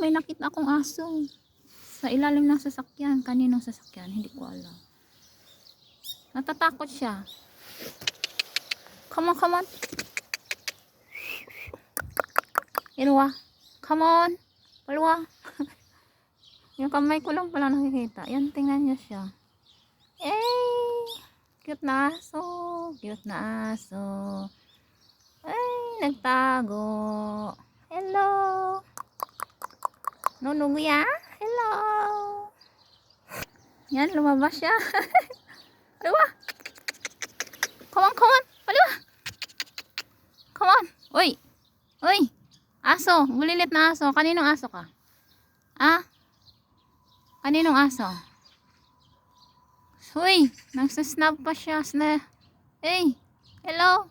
may nakita akong aso. Sa ilalim ng sasakyan. Kaninong sasakyan? Hindi ko alam. Natatakot siya. Come on, come on. Iluwa. Come on. Paluwa. Yung kamay ko lang pala nakikita. Yan, tingnan niya siya. Eh, cute na aso. Cute na aso. Ay, nagtago. Nunuguya. Hello. Yan, lumabas siya. Paluwa. Come on, come on. Paluwa. Come on. Uy. Uy. Aso. Bulilit na aso. Kaninong aso ka? Ah? Kaninong aso? Uy. Nagsasnap pa siya. Sna hey. Hello.